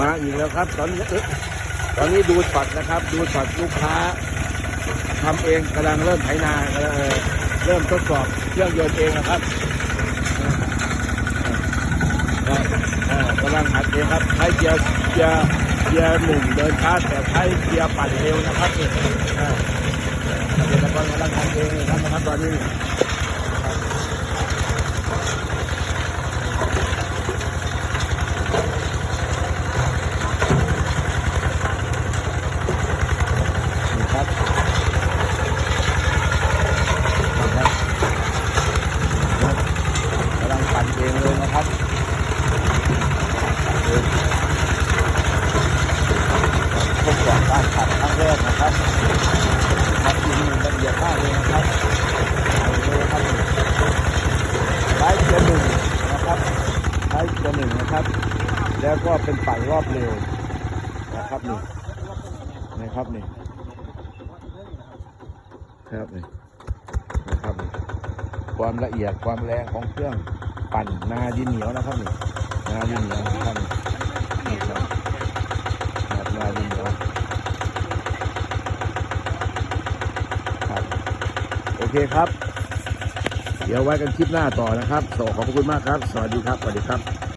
มาอีกแล้วครับ ตอนนี้ตอนนี้ดูสัตว์นะครับ ดูสัตว์ลูกค้าทำเองกำลังเริ่มไถนาเริ่มทดสอบเครื่องยนต์เองนะครับกำลังหัดเองครับใช้เกียร์เกียร์เกียร์หนึ่งเดินช้าแต่ใช้เกียร์ปั่นเร็วนะครับเกษตรกรกำลังทำเองนะครับนะครับตอนนี้ครับนี่ครับครับกำลังปั่นเองเลยนะครับปั่นเอง ทดสอบการขับครั้งแรกนะครับขับจริงละเอียดมากเลยนะครับเอาเลยครับใช้เกียร์หนึ่งนะครับใช้เกียร์หนึ่งนะครับ แล้วก็เป็นปั่นรอบเร็วนะครับนี่นะครับนี่ครับนี่นะครับนี่ความละเอียดความแรงของเครื่องปั่นนาดินเหนียวนะครับนี่นาดินเหนียวนะครับนี่นี่ครับครับนาดินเหนียวครับโอ เคครับ เดี๋ยวไว้กันคลิปหน้าต่อนะครับขอขอบคุณมากครับ สวัสดีครับ สวัสดีครับ